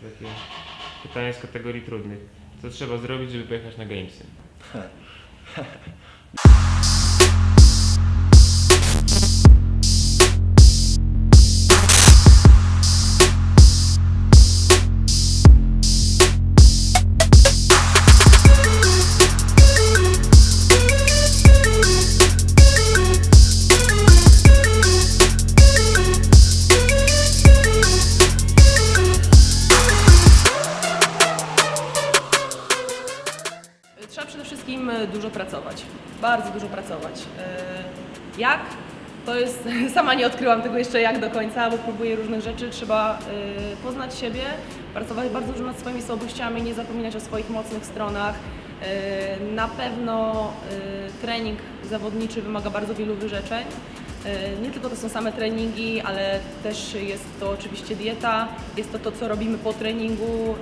takie pytanie z kategorii trudnych. Co trzeba zrobić, żeby pojechać na Gamesy? dużo pracować, bardzo dużo pracować. E, Jak? To jest, sama nie odkryłam tego jeszcze jak do końca, bo próbuję różnych rzeczy. Trzeba e, poznać siebie, pracować bardzo dużo nad swoimi słabościami, nie zapominać o swoich mocnych stronach. E, Na pewno trening zawodniczy wymaga bardzo wielu wyrzeczeń. Nie tylko to są same treningi, ale też jest to oczywiście dieta, jest to to, co robimy po treningu,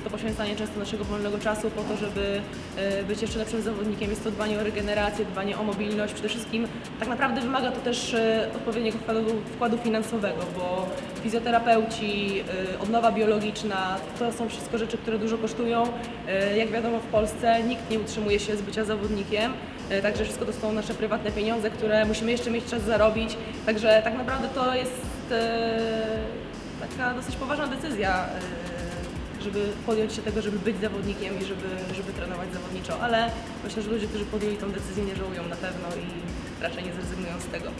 jest to poświęcanie często naszego wolnego czasu po to, żeby e, być jeszcze lepszym zawodnikiem. Jest to dbanie o regenerację, dbanie o mobilność. Przede wszystkim tak naprawdę wymaga to też e, odpowiedniego wkładu, wkładu finansowego, bo fizjoterapeuci, e, odnowa biologiczna, to są wszystko rzeczy, które dużo kosztują. Jak wiadomo w Polsce nikt nie utrzymuje się z bycia zawodnikiem, także wszystko to są nasze prywatne pieniądze, które musimy jeszcze mieć czas zarobić. Także tak naprawdę to jest taka dosyć poważna decyzja, żeby podjąć się tego, żeby być zawodnikiem i żeby, żeby trenować zawodniczo, ale myślę, że ludzie, którzy podjęli tą decyzję nie żałują na pewno i raczej nie zrezygnują z tego.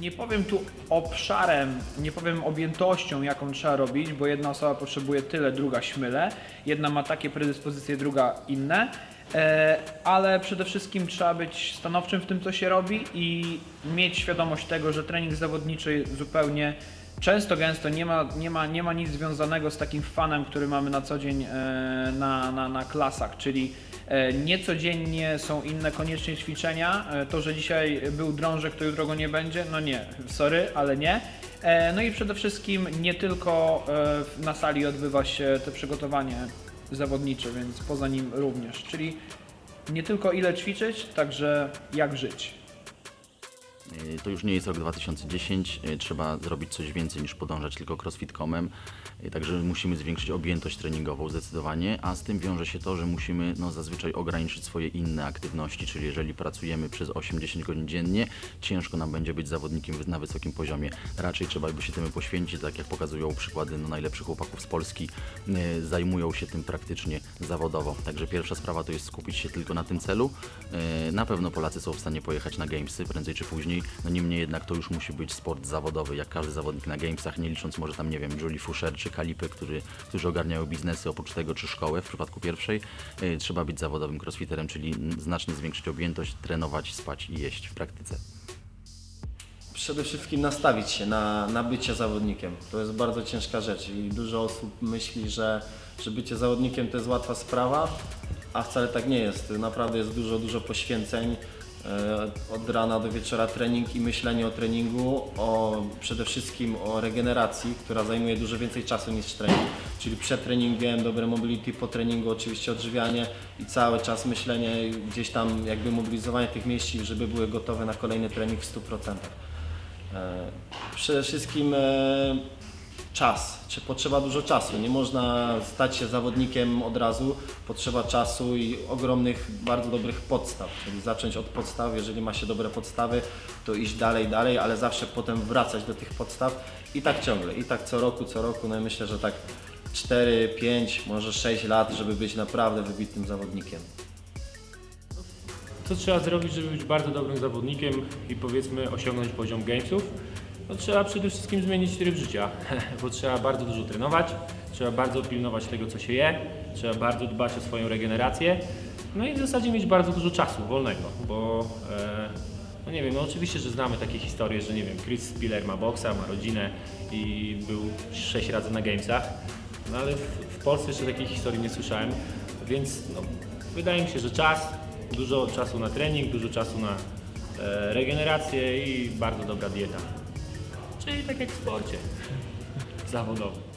Nie powiem tu obszarem, nie powiem objętością, jaką trzeba robić, bo jedna osoba potrzebuje tyle, druga śmyle. Jedna ma takie predyspozycje, druga inne. E, ale przede wszystkim trzeba być stanowczym w tym, co się robi i mieć świadomość tego, że trening zawodniczy zupełnie często, gęsto nie ma, nie ma, nie ma nic związanego z takim fanem, który mamy na co dzień e, na, na, na klasach, czyli E, Niecodziennie są inne koniecznie ćwiczenia. E, To, że dzisiaj był drążek, to jutro go nie będzie, no nie, sorry, ale nie. No i przede wszystkim nie tylko na sali odbywa się to przygotowanie zawodnicze, więc poza nim również. Czyli nie tylko ile ćwiczyć, także jak żyć. Y, To już nie jest rok 2010, y, trzeba zrobić coś więcej niż podążać tylko crossfit.comem, y, także musimy zwiększyć objętość treningową zdecydowanie, a z tym wiąże się to, że musimy no, zazwyczaj ograniczyć swoje inne aktywności, czyli jeżeli pracujemy przez 8-10 godzin dziennie, ciężko nam będzie być zawodnikiem na wysokim poziomie, raczej trzeba by się temu poświęcić, tak jak pokazują przykłady no, najlepszych chłopaków z Polski, zajmują się tym praktycznie zawodowo, także pierwsza sprawa to jest skupić się tylko na tym celu, na pewno Polacy są w stanie pojechać na Gamesy prędzej czy później, no niemniej jednak to już musi być sport zawodowy, jak każdy zawodnik na Gamesach, nie licząc może tam, nie wiem, Julie Fusher czy Kalipy, który, którzy ogarniają biznesy oprócz tego, czy szkołę w przypadku pierwszej. Y, Trzeba być zawodowym crossfiterem, czyli znacznie zwiększyć objętość, trenować, spać i jeść w praktyce. Przede wszystkim nastawić się na, na bycie zawodnikiem. To jest bardzo ciężka rzecz i dużo osób myśli, że, że bycie zawodnikiem to jest łatwa sprawa, a wcale tak nie jest. Naprawdę jest dużo, dużo poświęceń. E, Od rana do wieczora trening i myślenie o treningu, o, przede wszystkim o regeneracji, która zajmuje dużo więcej czasu niż trening. Czyli przed treningiem, dobre mobility, po treningu oczywiście odżywianie i cały czas myślenie, gdzieś tam jakby mobilizowanie tych mięśni, żeby były gotowe na kolejny trening w 100%. E, Przede wszystkim e, czas, czy potrzeba dużo czasu. Nie można stać się zawodnikiem od razu, potrzeba czasu i ogromnych, bardzo dobrych podstaw, czyli zacząć od podstaw, jeżeli ma się dobre podstawy, to iść dalej, dalej, ale zawsze potem wracać do tych podstaw i tak ciągle, i tak co roku, co roku, no i myślę, że tak 4, 5, może 6 lat, żeby być naprawdę wybitnym zawodnikiem. Co trzeba zrobić, żeby być bardzo dobrym zawodnikiem i powiedzmy osiągnąć poziom Gamesów? No, trzeba przede wszystkim zmienić tryb życia, bo trzeba bardzo dużo trenować, trzeba bardzo pilnować tego, co się je, trzeba bardzo dbać o swoją regenerację, no i w zasadzie mieć bardzo dużo czasu wolnego, bo e, no nie wiem, no oczywiście, że znamy takie historie, że nie wiem, Chris Spiller ma boksa, ma rodzinę i był 6 razy na Gamesach, no ale w, w Polsce jeszcze takiej historii nie słyszałem, więc no, wydaje mi się, że czas, dużo czasu na trening, dużo czasu na e, regenerację i bardzo dobra dieta. Czyli tak jak w sporcie zawodowym.